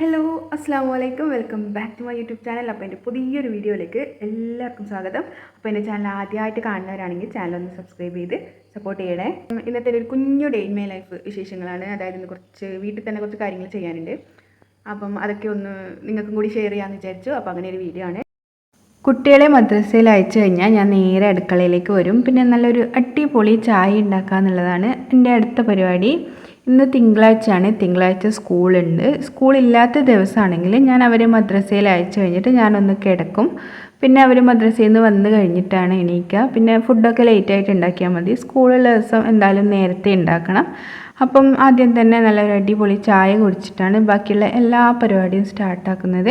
Hello അസ്സാം വലൈക്കും welcome back to my YouTube channel അപ്പോൾ എന്റെ പുതിയൊരു വീഡിയോയിലേക്ക് എല്ലാവർക്കും സ്വാഗതം. അപ്പോൾ എന്റെ ചാനൽ ആദ്യമായിട്ട് കാണുന്നവരാണെങ്കിൽ ചാനൽ ഒന്ന് സബ്സ്ക്രൈബ് ചെയ്ത് സപ്പോർട്ട് ചെയ്യണേ. ഇന്നത്തെ ഒരു കുഞ്ഞു ഡേ ഇൻ മൈ ലൈഫ് വിശേഷങ്ങളാണ്. അതായത് ഇന്ന് കുറച്ച് വീട്ടിൽ തന്നെ കുറച്ച് കാര്യങ്ങൾ ചെയ്യാനുണ്ട്. അപ്പം അതൊക്കെ ഒന്ന് നിങ്ങൾക്കും കൂടി ഷെയർ ചെയ്യാമെന്ന് വിചാരിച്ചു. അപ്പോൾ അങ്ങനെ ഒരു വീഡിയോ ആണ്. കുട്ടികളെ മദ്രസയിൽ അയച്ചു കഴിഞ്ഞാൽ ഞാൻ നേരെ അടുക്കളയിലേക്ക് വരും. പിന്നെ നല്ലൊരു അട്ടിപൊളി ചായ ഉണ്ടാക്കുക എന്നുള്ളതാണ് എന്റെ അടുത്ത പരിപാടി. ഇന്ന് തിങ്കളാഴ്ചയാണ്. തിങ്കളാഴ്ച സ്കൂളുണ്ട്. സ്കൂളില്ലാത്ത ദിവസമാണെങ്കിൽ ഞാൻ അവരെ മദ്രസയിൽ അയച്ചു കഴിഞ്ഞിട്ട് ഞാനൊന്ന് കിടക്കും. പിന്നെ അവർ മദ്രസയിൽ നിന്ന് വന്നു കഴിഞ്ഞിട്ടാണ് എണീക്കുക. പിന്നെ ഫുഡൊക്കെ ലേറ്റായിട്ട് ഉണ്ടാക്കിയാൽ മതി. സ്കൂളുള്ള ദിവസം എന്തായാലും നേരത്തെ ഉണ്ടാക്കണം. അപ്പം ആദ്യം തന്നെ നല്ലൊരു അടിപൊളി ചായ കുടിച്ചിട്ടാണ് ബാക്കിയുള്ള എല്ലാ പരിപാടിയും സ്റ്റാർട്ടാക്കുന്നത്.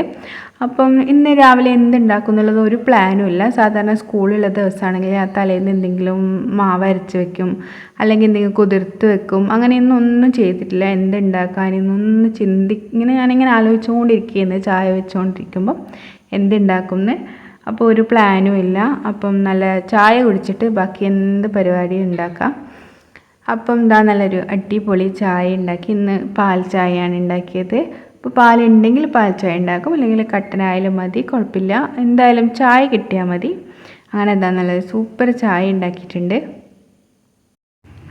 അപ്പം ഇന്ന് രാവിലെ എന്തുണ്ടാക്കും എന്നുള്ളത് ഒരു പ്ലാനും ഇല്ല. സാധാരണ സ്കൂളുള്ള ദിവസമാണെങ്കിൽ ആ തലേന്ന് എന്തെങ്കിലും മാവ് അരച്ച് വെക്കും അല്ലെങ്കിൽ എന്തെങ്കിലും കുതിർത്ത് വെക്കും. അങ്ങനെയൊന്നും ഒന്നും ചെയ്തിട്ടില്ല. എന്തുണ്ടാക്കാനെന്നൊന്നും ചിന്തി ഇങ്ങനെ ഞാനിങ്ങനെ ആലോചിച്ചുകൊണ്ടിരിക്കുന്നത് ചായ വെച്ചുകൊണ്ടിരിക്കുമ്പോൾ എന്തുണ്ടാക്കും എന്ന് അപ്പോൾ ഒരു പ്ലാനും ഇല്ല. അപ്പം നല്ല ചായ കുടിച്ചിട്ട് ബാക്കി എന്ത് പരിപാടിയും ഉണ്ടാക്കാം. അപ്പം എന്താ നല്ലൊരു അടിപൊളി ചായ ഉണ്ടാക്കി. ഇന്ന് പാൽ ചായയാണ് ഉണ്ടാക്കിയത്. ഇപ്പോൾ പാലുണ്ടെങ്കിൽ പാൽ ചായ ഉണ്ടാക്കും. അല്ലെങ്കിൽ കട്ടനായാലും മതി കുഴപ്പമില്ല. എന്തായാലും ചായ കിട്ടിയാൽ മതി. അങ്ങനെ എന്താ നല്ലൊരു സൂപ്പർ ചായ ഉണ്ടാക്കിയിട്ടുണ്ട്.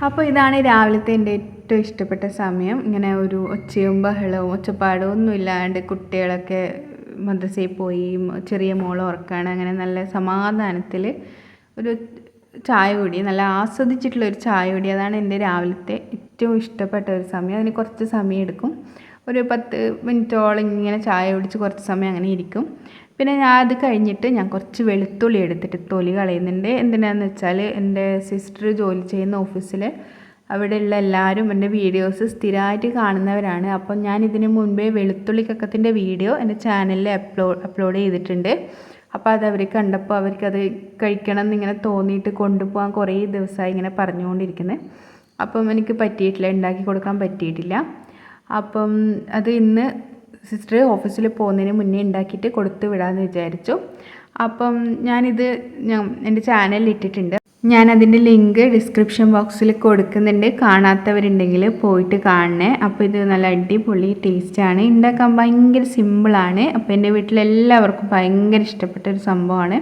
അപ്പോൾ ഇതാണ് രാവിലത്തെ എന്റെ ഏറ്റവും ഇഷ്ടപ്പെട്ട സമയം. ഇങ്ങനെ ഒരു ഒച്ചയും ബഹളവും ഒച്ചപ്പാടും ഒന്നും ഇല്ലാണ്ട് കുട്ടികളൊക്കെ മദ്രസയിൽ പോയി ചെറിയ മോൾ ഉറക്കാണ്. അങ്ങനെ നല്ല സമാധാനത്തിൽ ഒരു ചായ കുടി നല്ല ആസ്വദിച്ചിട്ടുള്ള ഒരു ചായ കുടി അതാണ് എന്റെ രാവിലത്തെ ഏറ്റവും ഇഷ്ടപ്പെട്ട ഒരു സമയം. അതിന് കുറച്ച് സമയം എടുക്കും. ഒരു പത്ത് മിനിറ്റോളം ഇങ്ങനെ ചായ കുടിച്ച് കുറച്ച് സമയം അങ്ങനെ ഇരിക്കും. പിന്നെ ഞാൻ അത് കഴിഞ്ഞിട്ട് ഞാൻ കുറച്ച് വെളുത്തുള്ളി എടുത്തിട്ട് തൊലി കളയുന്നുണ്ട്. എന്തിനാന്ന് വെച്ചാൽ എന്റെ സിസ്റ്റർ ജോലി ചെയ്യുന്ന ഓഫീസിൽ അവിടെയുള്ള എല്ലാവരും എന്റെ വീഡിയോസ് സ്ഥിരമായിട്ട് കാണുന്നവരാണ്. അപ്പം ഞാൻ ഇതിന് മുൻപേ വെളുത്തുള്ളിക്കക്കത്തിന്റെ വീഡിയോ എന്റെ ചാനലിൽ അപ്ലോഡ് അപ്ലോഡ് ചെയ്തിട്ടുണ്ട്. അപ്പോൾ അത് അവർ കണ്ടപ്പോൾ അവർക്കത് കഴിക്കണം എന്നിങ്ങനെ തോന്നിയിട്ട് കൊണ്ടുപോകാൻ കുറേ ദിവസമായി ഇങ്ങനെ പറഞ്ഞുകൊണ്ടിരിക്കുന്നത് അപ്പം എനിക്ക് പറ്റിയിട്ടില്ല ഉണ്ടാക്കി കൊടുക്കാൻ പറ്റിയിട്ടില്ല. അപ്പം അത് ഇന്ന് സിസ്റ്റർ ഓഫീസിൽ പോകുന്നതിന് മുന്നേ ഉണ്ടാക്കിയിട്ട് കൊടുത്തു വിടാമെന്ന് വിചാരിച്ചു. അപ്പം ഞാനിത് ഞാൻ എന്റെ ചാനലിൽ ഇട്ടിട്ടുണ്ട്. ഞാൻ അതിന്റെ ലിങ്ക് ഡിസ്ക്രിപ്ഷൻ ബോക്സിൽ കൊടുക്കുന്നുണ്ട്. കാണാത്തവരുണ്ടെങ്കിൽ പോയിട്ട് കാണണേ. അപ്പോൾ ഇത് നല്ല അടിപൊളി ടേസ്റ്റാണ്. ഉണ്ടാക്കാൻ ഭയങ്കര സിമ്പിളാണ്. അപ്പോൾ എന്റെ വീട്ടിലെല്ലാവർക്കും ഭയങ്കര ഇഷ്ടപ്പെട്ട ഒരു സംഭവമാണ്.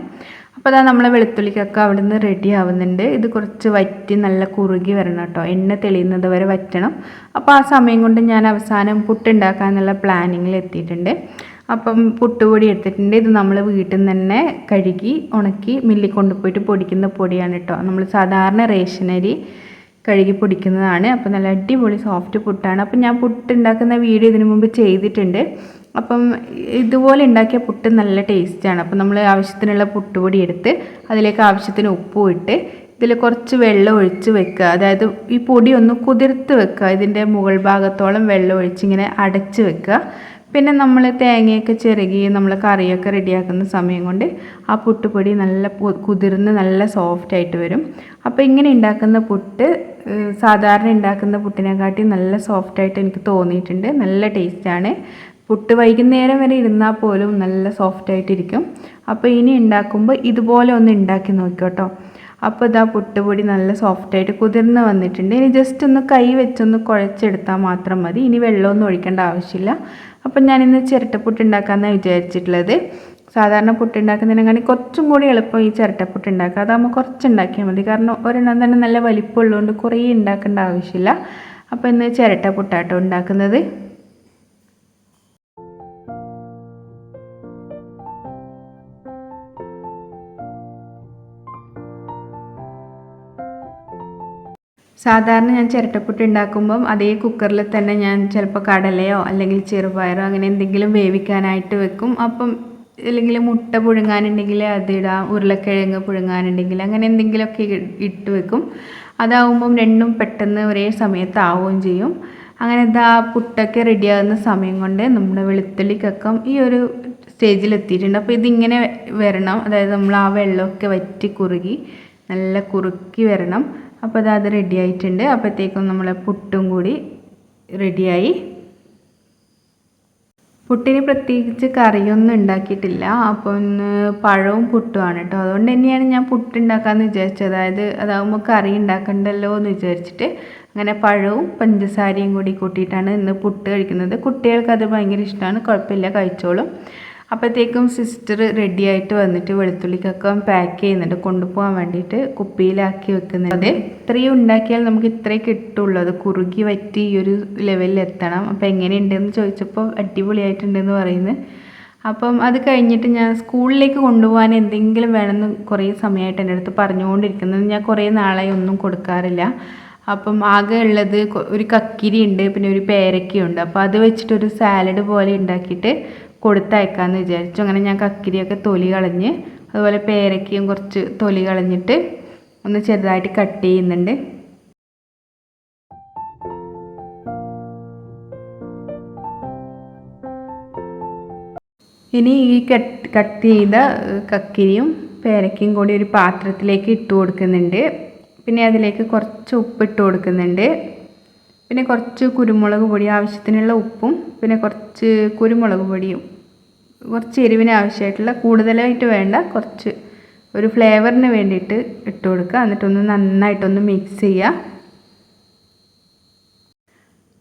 അപ്പോൾ അതാ നമ്മളെ വെളുത്തുള്ളിക്കൊക്കെ അവിടെ നിന്ന് റെഡി ആവുന്നുണ്ട്. ഇത് കുറച്ച് വറ്റി നല്ല കുറുകി വരണം കേട്ടോ. എണ്ണ തെളിയുന്നത് വരെ വറ്റണം. അപ്പോൾ ആ സമയം കൊണ്ട് ഞാൻ അവസാനം പുട്ടുണ്ടാക്കാനുള്ള പ്ലാനിങ്ങിൽ എത്തിയിട്ടുണ്ട്. അപ്പം പുട്ടുപൊടി എടുത്തിട്ടുണ്ട്. ഇത് നമ്മൾ വീട്ടിൽ നിന്ന് തന്നെ കഴുകി ഉണക്കി മില്ലിൽ കൊണ്ടുപോയിട്ട് പൊടിക്കുന്ന പൊടിയാണ് കേട്ടോ നമ്മൾ സാധാരണ റേഷനരി കഴുകി പൊടിക്കുന്നതാണ്. അപ്പോൾ നല്ല അടിപൊളി സോഫ്റ്റ് പുട്ടാണ്. അപ്പം ഞാൻ പുട്ട് ഉണ്ടാക്കുന്ന വീഡിയോ ഇതിനു മുമ്പ് ചെയ്തിട്ടുണ്ട്. അപ്പം ഇതുപോലെ ഉണ്ടാക്കിയ പുട്ട് നല്ല ടേസ്റ്റാണ് അപ്പം നമ്മൾ ആവശ്യത്തിനുള്ള പുട്ടുപൊടി എടുത്ത് അതിലേക്ക് ആവശ്യത്തിന് ഉപ്പും ഇട്ട് ഇതിൽ കുറച്ച് വെള്ളം ഒഴിച്ച് വെക്കുക. അതായത് ഈ പൊടി ഒന്ന് കുതിർത്ത് വെക്കുക. ഇതിന്റെ മുകൾ ഭാഗത്തോളം വെള്ളം ഒഴിച്ച് ഇങ്ങനെ അടച്ച് വെക്കുക. പിന്നെ നമ്മൾ തേങ്ങയൊക്കെ ചിരകി നമ്മൾ കറിയൊക്കെ റെഡിയാക്കുന്ന സമയം കൊണ്ട് ആ പുട്ടുപൊടി നല്ല കുതിർന്ന് നല്ല സോഫ്റ്റ് ആയിട്ട് വരും. അപ്പോൾ ഇങ്ങനെ ഉണ്ടാക്കുന്ന പുട്ട് സാധാരണ ഉണ്ടാക്കുന്ന പുട്ടിനെക്കാട്ടി നല്ല സോഫ്റ്റ് ആയിട്ട് എനിക്ക് തോന്നിയിട്ടുണ്ട്. നല്ല ടേസ്റ്റാണ് പുട്ട് വൈകുന്നേരം വരെ ഇരുന്നാൽ പോലും നല്ല സോഫ്റ്റ് ആയിട്ടിരിക്കും അപ്പോൾ ഇനി ഉണ്ടാക്കുമ്പോൾ ഇതുപോലെ ഒന്ന് ഉണ്ടാക്കി നോക്കിക്കോട്ടോ അപ്പോൾ ഇതാ പുട്ടുപൊടി നല്ല സോഫ്റ്റായിട്ട് കുതിർന്ന് വന്നിട്ടുണ്ട്. ഇനി ജസ്റ്റ് ഒന്ന് കൈ വെച്ചൊന്ന് കുഴച്ചെടുത്താൽ മാത്രം മതി. ഇനി വെള്ളമൊന്നും ഒഴിക്കേണ്ട ആവശ്യമില്ല. അപ്പം ഞാനിന്ന് ചിരട്ടപ്പുട്ട് ഉണ്ടാക്കാമെന്നാണ് വിചാരിച്ചിട്ടുള്ളത്. സാധാരണ പുട്ട് ഉണ്ടാക്കുന്നതിനെക്കാട്ടി കുറച്ചും കൂടി എളുപ്പം ഈ ചിരട്ടപ്പുട്ട് ഉണ്ടാക്കുക അതാകുമ്പോൾ കുറച്ച് ഉണ്ടാക്കിയാൽ മതി. കാരണം ഒരെണ്ണം തന്നെ നല്ല വലിപ്പമുള്ളതുകൊണ്ട് കുറേ ഉണ്ടാക്കേണ്ട ആവശ്യമില്ല. അപ്പോൾ ഇന്ന് ചിരട്ടപ്പുട്ടാട്ടോ ഉണ്ടാക്കുന്നത്. സാധാരണ ഞാൻ ചിരട്ടപ്പുട്ട് ഉണ്ടാക്കുമ്പം അതേ കുക്കറിൽ തന്നെ ഞാൻ ചിലപ്പോൾ കടലയോ അല്ലെങ്കിൽ ചെറുപയറോ അങ്ങനെ എന്തെങ്കിലും വേവിക്കാനായിട്ട് വെക്കും. അപ്പം അല്ലെങ്കിൽ മുട്ട പുഴുങ്ങാനുണ്ടെങ്കിൽ അതിടാം ഉരുളക്കിഴങ്ങ് പുഴുങ്ങാനുണ്ടെങ്കിൽ അങ്ങനെ എന്തെങ്കിലുമൊക്കെ ഇട്ട് വെക്കും. അതാവുമ്പം രണ്ടും പെട്ടെന്ന് ഒരേ സമയത്ത് ആവുകയും ചെയ്യും. അങ്ങനെ ഇതാ പുട്ടൊക്കെ റെഡിയാകുന്ന സമയം കൊണ്ട് നമ്മുടെ വെളുത്തുള്ളിക്കൊക്കെ ഈ ഒരു സ്റ്റേജിൽ എത്തിയിട്ടുണ്ട് അപ്പോൾ ഇതിങ്ങനെ വരണം. അതായത് നമ്മൾ ആ വെള്ളമൊക്കെ വറ്റി കുറുകി നല്ല കുറുക്കി വരണം. അപ്പോൾ അത് അത് റെഡി ആയിട്ടുണ്ട്. അപ്പോഴത്തേക്കും നമ്മളെ പുട്ടും കൂടി റെഡിയായി പുട്ടിന് പ്രത്യേകിച്ച് കറിയൊന്നും ഉണ്ടാക്കിയിട്ടില്ല. അപ്പോൾ ഒന്ന് പഴവും പുട്ടുമാണ് കേട്ടോ അതുകൊണ്ട് തന്നെയാണ് ഞാൻ പുട്ടുണ്ടാക്കാമെന്ന് വിചാരിച്ചത്. അതായത് അതാകുമ്പോൾ കറി ഉണ്ടാക്കണ്ടല്ലോ എന്ന് വിചാരിച്ചിട്ട് അങ്ങനെ പഴവും പഞ്ചസാരയും കൂടി കൂട്ടിയിട്ടാണ് ഇന്ന് പുട്ട് കഴിക്കുന്നത്. കുട്ടികൾക്ക് അത് ഭയങ്കര ഇഷ്ടമാണ് കുഴപ്പമില്ല കഴിച്ചോളും. അപ്പോഴത്തേക്കും സിസ്റ്റർ റെഡി ആയിട്ട് വന്നിട്ട് വെളുത്തുള്ളിക്കൊക്കെ പാക്ക് ചെയ്യുന്നുണ്ട്. കൊണ്ടുപോകാൻ വേണ്ടിയിട്ട് കുപ്പിയിലാക്കി വെക്കുന്നുണ്ട്. ഇത്രയും ഉണ്ടാക്കിയാൽ നമുക്ക് ഇത്രയും കിട്ടുള്ളൂ. അത് കുറുകി വറ്റി ഈ ഒരു ലെവലിൽ എത്തണം. അപ്പോൾ എങ്ങനെയുണ്ടെന്ന് ചോദിച്ചപ്പോൾ അടിപൊളിയായിട്ടുണ്ടെന്ന് പറയുന്നത് അപ്പം അത് കഴിഞ്ഞിട്ട് ഞാൻ സ്കൂളിലേക്ക് കൊണ്ടുപോകാൻ എന്തെങ്കിലും വേണമെന്ന് കുറേ സമയമായിട്ട് എന്റെ അടുത്ത് പറഞ്ഞുകൊണ്ടിരിക്കുന്നത് ഞാൻ കുറേ നാളായി ഒന്നും കൊടുക്കാറില്ല. അപ്പം ആകെ ഉള്ളത് ഒരു കക്കിരി ഉണ്ട് പിന്നെ ഒരു പേരക്കയുണ്ട്. അപ്പോൾ അത് വെച്ചിട്ട് ഒരു സാലഡ് പോലെ ഉണ്ടാക്കിയിട്ട് കൊടുത്തയക്കാമെന്ന് വിചാരിച്ചു. അങ്ങനെ ഞാൻ കക്കിരിയൊക്കെ തൊലി കളഞ്ഞ് അതുപോലെ പേരക്കയും കുറച്ച് തൊലി കളഞ്ഞിട്ട് ഒന്ന് ചെറുതായിട്ട് കട്ട് ചെയ്യുന്നുണ്ട്. ഇനി ഈ കട്ട് കട്ട് ചെയ്ത കക്കിരിയും പേരക്കയും കൂടി ഒരു പാത്രത്തിലേക്ക് ഇട്ട് കൊടുക്കുന്നുണ്ട്. പിന്നെ അതിലേക്ക് കുറച്ച് ഉപ്പ് ഇട്ട് കൊടുക്കുന്നുണ്ട്. പിന്നെ കുറച്ച് കുരുമുളക് പൊടി ആവശ്യത്തിനുള്ള ഉപ്പും പിന്നെ കുറച്ച് കുരുമുളക് പൊടിയും കുറച്ച് എരിവിന് ആവശ്യമായിട്ടുള്ള കൂടുതലായിട്ട് വേണ്ട കുറച്ച് ഒരു ഫ്ലേവറിന് വേണ്ടിയിട്ട് ഇട്ട് കൊടുക്കുക. എന്നിട്ടൊന്ന് നന്നായിട്ടൊന്ന് മിക്സ് ചെയ്യുക.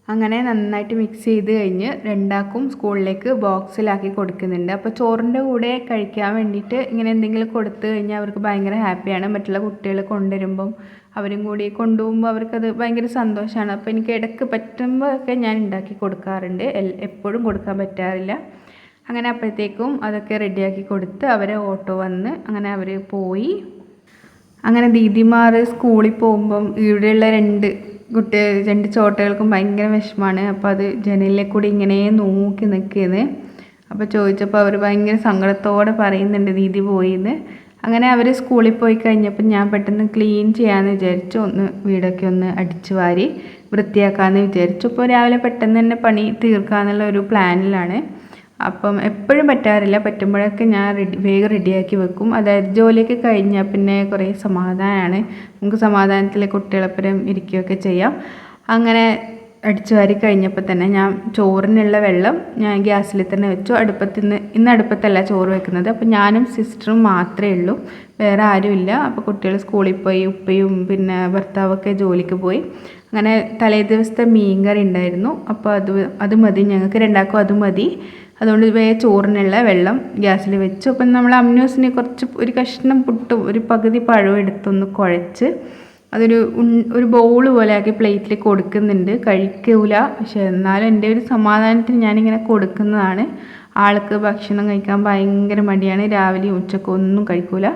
അങ്ങനെ നന്നായിട്ട് മിക്സ് ചെയ്ത് കഴിഞ്ഞ് രണ്ടാക്കും സ്കൂളിലേക്ക് ബോക്സിലാക്കി കൊടുക്കുന്നുണ്ട്. അപ്പോൾ ചോറിന്റെ കൂടെ കഴിക്കാൻ വേണ്ടിയിട്ട് ഇങ്ങനെ എന്തെങ്കിലും കൊടുത്തു കഴിഞ്ഞാൽ അവർക്ക് ഭയങ്കര ഹാപ്പിയാണ് മറ്റുള്ള കുട്ടികൾ കൊണ്ടുവരുമ്പം അവരും കൂടി കൊണ്ടുപോകുമ്പോൾ അവർക്കത് ഭയങ്കര സന്തോഷമാണ് അപ്പോൾ എനിക്ക് ഇടയ്ക്ക് പറ്റുമ്പോൾ ഒക്കെ ഞാൻ ഉണ്ടാക്കി കൊടുക്കാറുണ്ട്. എപ്പോഴും കൊടുക്കാൻ പറ്റാറില്ല. അങ്ങനെ അപ്പോഴത്തേക്കും അതൊക്കെ റെഡിയാക്കി കൊടുത്ത് അവരെ ഓട്ടോ വന്ന് അങ്ങനെ അവർ പോയി. അങ്ങനെ ദീദിമാർ സ്കൂളിൽ പോകുമ്പം ഇവിടെയുള്ള രണ്ട് കുട്ടി രണ്ട് ചോട്ടകൾക്കും ഭയങ്കര വിഷമമാണ് അപ്പോൾ അത് ജനലിലെ കൂടി ഇങ്ങനെ നോക്കി നിൽക്കുന്നത് അപ്പോൾ ചോദിച്ചപ്പോൾ അവർ ഭയങ്കര സങ്കടത്തോടെ പറയുന്നുണ്ട് ദീദി പോയിന്ന്. അങ്ങനെ അവർ സ്കൂളിൽ പോയി കഴിഞ്ഞപ്പോൾ ഞാൻ പെട്ടെന്ന് ക്ലീൻ ചെയ്യാമെന്ന് വിചാരിച്ചു. ഒന്ന് വീടൊക്കെ ഒന്ന് അടിച്ചു വാരി വൃത്തിയാക്കാമെന്ന് വിചാരിച്ചു. ഇപ്പോൾ രാവിലെ പെട്ടെന്ന് തന്നെ പണി തീർക്കാമെന്നുള്ള ഒരു പ്ലാനിലാണ്. അപ്പം എപ്പോഴും പറ്റാറില്ല. പറ്റുമ്പോഴൊക്കെ ഞാൻ റെഡി വേഗം റെഡിയാക്കി വെക്കും. അതായത് ജോലിയൊക്കെ കഴിഞ്ഞാൽ പിന്നെ കുറേ സമാധാനമാണ് നമുക്ക് സമാധാനത്തിൽ കുട്ടികളെപ്പുറം ഇരിക്കുകയൊക്കെ ചെയ്യാം. അങ്ങനെ അടിച്ചു വാരി കഴിഞ്ഞപ്പോൾ തന്നെ ഞാൻ ചോറിനുള്ള വെള്ളം ഞാൻ ഗ്യാസിൽ തന്നെ വെച്ചു. അടുപ്പത്ത് നിന്ന് ഇന്ന് അടുപ്പത്തല്ല ചോറ് വെക്കുന്നത്. അപ്പോൾ ഞാനും സിസ്റ്ററും മാത്രമേ ഉള്ളൂ. വേറെ ആരുമില്ല. അപ്പോൾ കുട്ടികൾ സ്കൂളിൽ പോയി ഉപ്പയും പിന്നെ ഭർത്താവൊക്കെ ജോലിക്ക് പോയി. അങ്ങനെ തലേ ദിവസത്തെ മീൻ കറി ഉണ്ടായിരുന്നു. അപ്പോൾ അത് അത് മതി. ഞങ്ങൾക്ക് രണ്ടാക്കും അത് മതി. അതുകൊണ്ട് വേ ചോറിനുള്ള വെള്ളം ഗ്യാസിൽ വെച്ചു. അപ്പം നമ്മൾ അമ്മ്യൂസിനെ കുറച്ച് ഒരു കഷ്ണം പുട്ടും ഒരു പകുതി പഴവും എടുത്തൊന്ന് കുഴച്ച് അതൊരു ഒരു ബൗൾ പോലെ ആക്കി പ്ലേറ്റിൽ കൊടുക്കുന്നുണ്ട്. കഴിക്കൂല. പക്ഷെ എന്നാലും എന്റെ ഒരു സമാധാനത്തിന് ഞാനിങ്ങനെ കൊടുക്കുന്നതാണ്. ആൾക്ക് ഭക്ഷണം കഴിക്കാൻ ഭയങ്കര മടിയാണ്. രാവിലെ ഉച്ചക്കും ഒന്നും കഴിക്കൂല.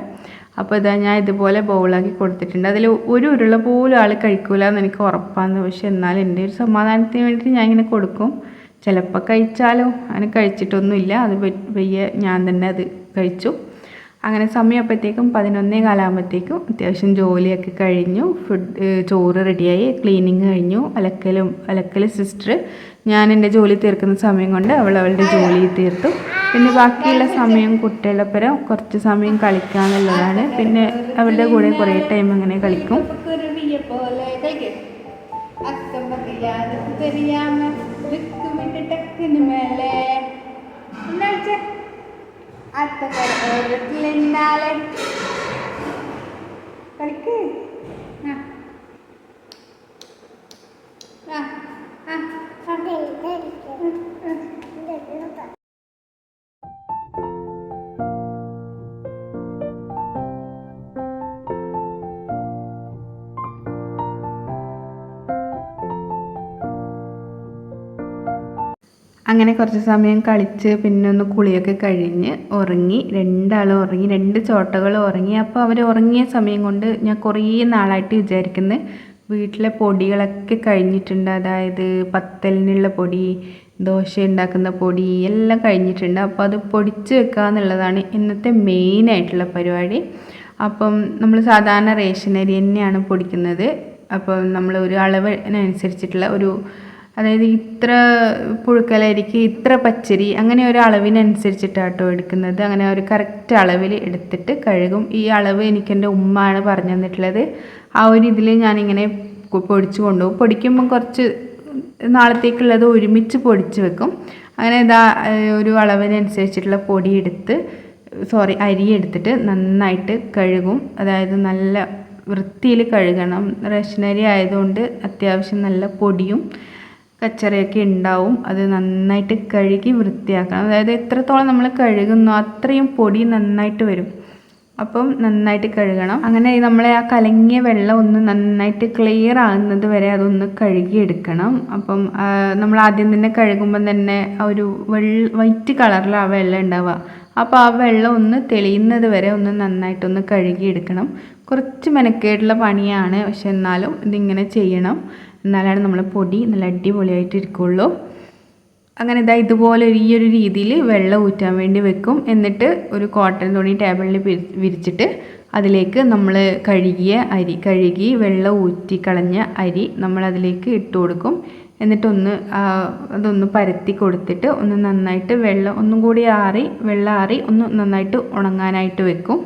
അപ്പോൾ ഇതാ ഞാൻ ഇതുപോലെ ബൗളാക്കി കൊടുത്തിട്ടുണ്ട്. അതിൽ ഒരു ഉരുള പോലും ആൾ കഴിക്കൂല എന്ന് എനിക്ക് ഉറപ്പാണ്. പക്ഷെ എന്നാലും എന്റെ ഒരു സമാധാനത്തിന് വേണ്ടിയിട്ട് ഞാൻ ഇങ്ങനെ കൊടുക്കും. ചിലപ്പോൾ കഴിച്ചാലോ? അങ്ങനെ കഴിച്ചിട്ടൊന്നുമില്ല. അത് വയ്യ. ഞാൻ തന്നെ അത് കഴിച്ചു. അങ്ങനെ സമയപ്പോഴത്തേക്കും പതിനൊന്നേ കാലാകുമ്പോഴത്തേക്കും അത്യാവശ്യം ജോലിയൊക്കെ കഴിഞ്ഞു. ഫുഡ് ചോറ് റെഡിയായി. ക്ലീനിങ് കഴിഞ്ഞു. അലക്കലും അലക്കൽ സിസ്റ്റർ ഞാൻ എന്റെ ജോലി തീർക്കുന്ന സമയം കൊണ്ട് അവൾ അവളുടെ ജോലി തീർത്തു. പിന്നെ ബാക്കിയുള്ള സമയം കുട്ടികളൊപ്പരം കുറച്ച് സമയം കളിക്കുക എന്നുള്ളതാണ് പിന്നെ അവരുടെ കൂടെ കുറേ ടൈം അങ്ങനെ കളിക്കും. പോലെ അത്തക്കര ഓരത്തിലെന്നാലെ കളിക്ക് അങ്ങനെ കുറച്ച് സമയം കളിച്ച് പിന്നെ ഒന്ന് കുളിയൊക്കെ കഴിഞ്ഞ് ഉറങ്ങി രണ്ടാളും ഉറങ്ങി രണ്ട് ചോട്ടകൾ ഉറങ്ങി. അപ്പോൾ അവർ ഉറങ്ങിയ സമയം കൊണ്ട് ഞാൻ കുറേ നാളായിട്ട് വിചാരിക്കുന്നത് വീട്ടിലെ പൊടികളൊക്കെ കഴിഞ്ഞിട്ടുണ്ട്. അതായത് പത്തലിനുള്ള പൊടി ദോശ ഉണ്ടാക്കുന്ന പൊടി എല്ലാം കഴിഞ്ഞിട്ടുണ്ട്. അപ്പോൾ അത് പൊടിച്ച് വെക്കുക എന്നുള്ളതാണ് ഇന്നത്തെ മെയിനായിട്ടുള്ള പരിപാടി. അപ്പം നമ്മൾ സാധാരണ റേഷൻ അരി തന്നെയാണ് പൊടിക്കുന്നത്. അപ്പം നമ്മൾ ഒരു അളവിനനുസരിച്ചിട്ടുള്ള ഒരു അതായത് ഇത്ര പുഴുക്കലരിക്ക് ഇത്ര പച്ചരി അങ്ങനെ ഒരു അളവിനനുസരിച്ചിട്ടാട്ടോ എടുക്കുന്നത്. അങ്ങനെ ഒരു കറക്റ്റ് അളവിൽ എടുത്തിട്ട് കഴുകും. ഈ അളവ് എനിക്ക് എന്റെ ഉമ്മയാണ് പറഞ്ഞു തന്നിട്ടുള്ളത്. ആ ഒരു ഇതിൽ ഞാനിങ്ങനെ പൊടിച്ചു കൊണ്ടുപോകും. പൊടിക്കുമ്പം കുറച്ച് നാളത്തേക്കുള്ളത് ഒരുമിച്ച് പൊടിച്ച് വെക്കും. അങ്ങനെ ഇതാ ഒരു അളവിനനുസരിച്ചിട്ടുള്ള പൊടി എടുത്ത് സോറി അരി എടുത്തിട്ട് നന്നായിട്ട് കഴുകും. അതായത് നല്ല വൃത്തിയിൽ കഴുകണം. റേഷനരി ആയതുകൊണ്ട് അത്യാവശ്യം നല്ല പൊടിയും കച്ചറയൊക്കെ ഉണ്ടാവും. അത് നന്നായിട്ട് കഴുകി വൃത്തിയാക്കണം. അതായത് എത്രത്തോളം നമ്മൾ കഴുകുന്നു അത്രയും പൊടി നന്നായിട്ട് വരും. അപ്പം നന്നായിട്ട് കഴുകണം. അങ്ങനെ നമ്മളെ ആ കലങ്ങിയ വെള്ളം ഒന്ന് നന്നായിട്ട് ക്ലിയർ ആകുന്നത് വരെ അതൊന്ന് കഴുകിയെടുക്കണം. അപ്പം നമ്മൾ ആദ്യം തന്നെ കഴുകുമ്പം തന്നെ ഒരു വെള്ള വൈറ്റ് കളറിൽ ആ വെള്ളം ഉണ്ടാവുക. അപ്പോൾ ആ വെള്ളം ഒന്ന് തെളിയുന്നത് വരെ ഒന്ന് നന്നായിട്ടൊന്ന് കഴുകിയെടുക്കണം. കുറച്ച് മെനക്കേടുള്ള പണിയാണ്. പക്ഷെ എന്നാലും ഇതിങ്ങനെ ചെയ്യണം. എന്നാലാണ് നമ്മൾ പൊടി നല്ല അടിപൊളിയായിട്ട് ഇരിക്കുള്ളൂ. അങ്ങനെ ഇതാ ഇതുപോലെ ഒരു ഈ ഒരു രീതിയിൽ വെള്ളം ഊറ്റാൻ വേണ്ടി വെക്കും. എന്നിട്ട് ഒരു കോട്ടൺ തുണി ടേബിളിൽ വിരി- വിരിച്ചിട്ട് അതിലേക്ക് നമ്മൾ കഴുകിയ അരി കഴുകി വെള്ളം ഊറ്റി കളഞ്ഞ അരി നമ്മൾ അതിലേക്ക് ഇട്ട് കൊടുക്കും. എന്നിട്ടൊന്ന് അതൊന്ന് പരത്തി കൊടുത്തിട്ട് ഒന്ന് നന്നായിട്ട് വെള്ളം ഒന്നും കൂടി ആറി വെള്ളം ആറി ഒന്ന് നന്നായിട്ട് ഉണങ്ങാനായിട്ട് വെക്കും.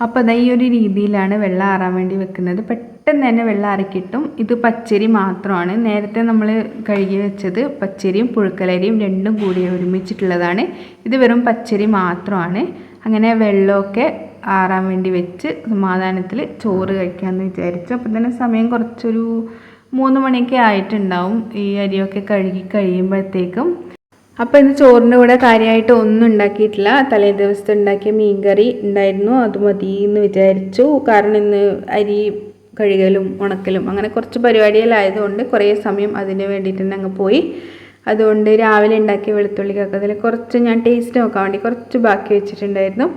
അപ്പോൾ അതാ ഈ ഒരു രീതിയിലാണ് വെള്ളം ആറാൻ വേണ്ടി വെക്കുന്നത്. പെട്ടെന്ന് തന്നെ വെള്ളം അരക്കിട്ടും കിട്ടും. ഇത് പച്ചരി മാത്രമാണ്. നേരത്തെ നമ്മൾ കഴുകി വെച്ചത് പച്ചരിയും പുഴുക്കലരിയും രണ്ടും കൂടി ഒരുമിച്ചിട്ടുള്ളതാണ്. ഇത് വെറും പച്ചരി മാത്രമാണ്. അങ്ങനെ വെള്ളമൊക്കെ ആറാൻ വേണ്ടി വെച്ച് സമാധാനത്തിൽ ചോറ് കഴിക്കാമെന്ന് വിചാരിച്ചു. അപ്പം തന്നെ സമയം കുറച്ചൊരു മൂന്ന് മണിയൊക്കെ ആയിട്ടുണ്ടാവും ഈ അരിയൊക്കെ കഴുകി കഴിയുമ്പോഴത്തേക്കും. അപ്പോൾ ഇന്ന് ചോറിന്റെ കൂടെ കാര്യമായിട്ട് ഒന്നും ഉണ്ടാക്കിയിട്ടില്ല. തലേ ദിവസത്തെ ഉണ്ടാക്കിയ മീൻകറി ഉണ്ടായിരുന്നു. അത് മതി എന്ന് വിചാരിച്ചു. കാരണം ഇന്ന് അരി കഴുകലും ഉണക്കലും അങ്ങനെ കുറച്ച് പരിപാടികളായതുകൊണ്ട് കുറേ സമയം അതിന് വേണ്ടിയിട്ട് തന്നെ അങ്ങ് പോയി. അതുകൊണ്ട് രാവിലെ ഉണ്ടാക്കിയ വെളുത്തുള്ളി കക്കതിൽ കുറച്ച് ഞാൻ ടേസ്റ്റ് നോക്കാൻ വേണ്ടി കുറച്ച് ബാക്കി വെച്ചിട്ടുണ്ടായിരുന്നു.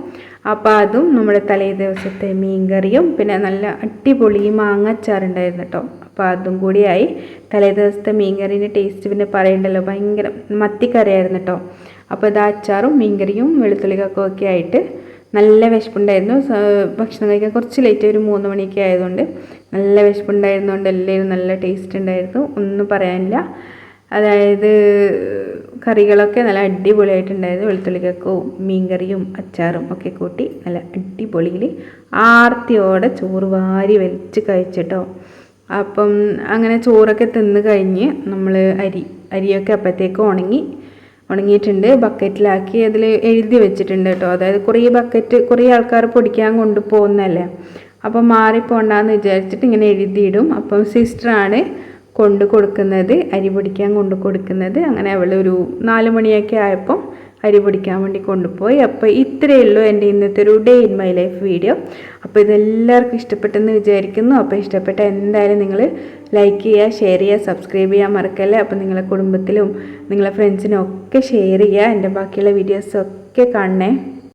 അപ്പോൾ അതും നമ്മുടെ തലേ ദിവസത്തെ മീൻകറിയും. പിന്നെ നല്ല അടിപൊളി മാങ്ങ അച്ചാറുണ്ടായിരുന്നു കേട്ടോ. അപ്പോൾ അതും കൂടിയായി. തലേ ദിവസത്തെ മീൻകറീന്റെ ടേസ്റ്റ് പിന്നെ പറയണ്ടല്ലോ ഭയങ്കര മത്തിക്കറിയായിരുന്നു കേട്ടോ അപ്പോൾ ഇത് അച്ചാറും മീൻകറിയും വെളുത്തുള്ളി കക്കവും ഒക്കെ ആയിട്ട് നല്ല വിശപ്പുണ്ടായിരുന്നു. ഭക്ഷണം കഴിക്കാൻ കുറച്ച് ലേറ്റ് ഒരു മൂന്ന് മണിയൊക്കെ ആയതുകൊണ്ട് നല്ല വിശപ്പുണ്ടായിരുന്നുകൊണ്ട് എല്ലാവരും നല്ല ടേസ്റ്റ് ഉണ്ടായിരുന്നു. ഒന്നും പറയാനില്ല. അതായത് കറികളൊക്കെ നല്ല അടിപൊളിയായിട്ടുണ്ടായിരുന്നു. വെളുത്തുള്ളിക്കക്കവും മീൻകറിയും അച്ചാറും ഒക്കെ കൂട്ടി നല്ല അടിപൊളിയിൽ ആർത്തിയോടെ ചോറ് വാരി വലിച്ച് കഴിച്ചിട്ടോ അപ്പം അങ്ങനെ ചോറൊക്കെ തിന്ന് കഴിഞ്ഞ് നമ്മൾ അരി അരിയൊക്കെ അപ്പോഴത്തേക്ക് ഉണങ്ങി ഉണങ്ങിയിട്ടുണ്ട്. ബക്കറ്റിലാക്കി അതിൽ എഴുതി വെച്ചിട്ടുണ്ട് കേട്ടോ. അതായത് കുറേ ബക്കറ്റ് കുറേ ആൾക്കാർ പൊടിക്കാൻ കൊണ്ടുപോകുന്നതല്ലേ. അപ്പം മാറിപ്പോണ്ടെന്ന് വിചാരിച്ചിട്ട് ഇങ്ങനെ എഴുതിയിടും. അപ്പം സിസ്റ്ററാണ് കൊണ്ട് കൊടുക്കുന്നത് അരി പൊടിക്കാൻ കൊണ്ട് കൊടുക്കുന്നത്. അങ്ങനെ അവൾ ഒരു നാല് മണിയൊക്കെ ആയപ്പോൾ അരി പൊടിക്കാൻ വേണ്ടി കൊണ്ടുപോയി. അപ്പോൾ ഇത്രയേ ഉള്ളൂ എന്റെ ഇന്നത്തെ ഒരു day in my life video അപ്പോൾ ഇതെല്ലാവർക്കും ഇഷ്ടപ്പെട്ടെന്ന് വിചാരിക്കുന്നു. അപ്പോൾ ഇഷ്ടപ്പെട്ട എന്തായാലും നിങ്ങൾ ലൈക്ക് ചെയ്യുക ഷെയർ ചെയ്യുക സബ്സ്ക്രൈബ് ചെയ്യാൻ മറക്കല്ലേ? അപ്പോൾ നിങ്ങളെ കുടുംബത്തിലും നിങ്ങളെ ഫ്രണ്ട്സിനും ഒക്കെ ഷെയർ ചെയ്യുക. എന്റെ ബാക്കിയുള്ള വീഡിയോസൊക്കെ കാണണേ.